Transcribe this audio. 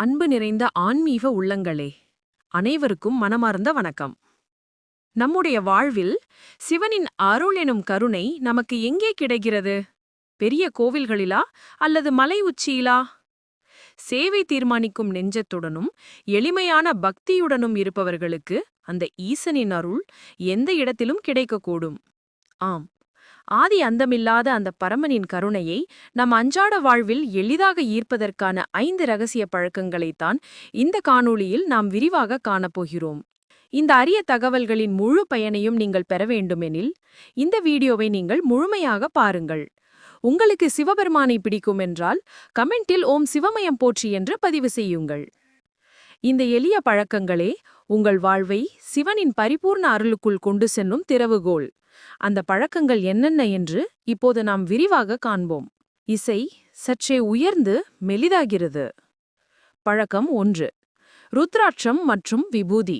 அன்பு நிறைந்த ஆன்மீக உள்ளங்களே அனைவருக்கும் மனமார்ந்த வணக்கம். நம்முடைய வாழ்வில் சிவனின் அருள் எனும் கருணை நமக்கு எங்கே கிடைக்கிறது? பெரிய கோவில்களிலா அல்லது மலை உச்சியிலா? சேவை தீர்மானிக்கும் நெஞ்சத்துடனும் எளிமையான பக்தியுடனும் இருப்பவர்களுக்கு அந்த ஈசனின் அருள் எந்த இடத்திலும் கிடைக்கக்கூடும். ஆம் ஆதி அந்தமில்லாத அந்த பரமனின் கருணையை நம் அன்றாட வாழ்வில் எளிதாக ஈர்ப்பதற்கான ஐந்து ரகசிய பழக்கங்களைத்தான் இந்த காணொளியில் நாம் விரிவாக காணப்போகிறோம். இந்த அரிய தகவல்களின் முழு பயனையும் நீங்கள் பெற வேண்டுமெனில் இந்த வீடியோவை நீங்கள் முழுமையாக பாருங்கள். உங்களுக்கு சிவபெருமானை பிடிக்கும் என்றால் கமெண்டில் ஓம் சிவமயம் போற்றி என்று பதிவு செய்யுங்கள். இந்த எளிய பழக்கங்களே உங்கள் வாழ்வை சிவனின் பரிபூர்ண அருளுக்குள் கொண்டு செல்லும் திறவுகோல் அந்த பழக்கங்கள் என்னென்ன என்று இப்போது நாம் விரிவாக காண்போம். இசை சற்றே உயர்ந்து மெலிதாகிறது. பழக்கம் ஒன்று. ருத்ராட்சம் மற்றும் விபூதி.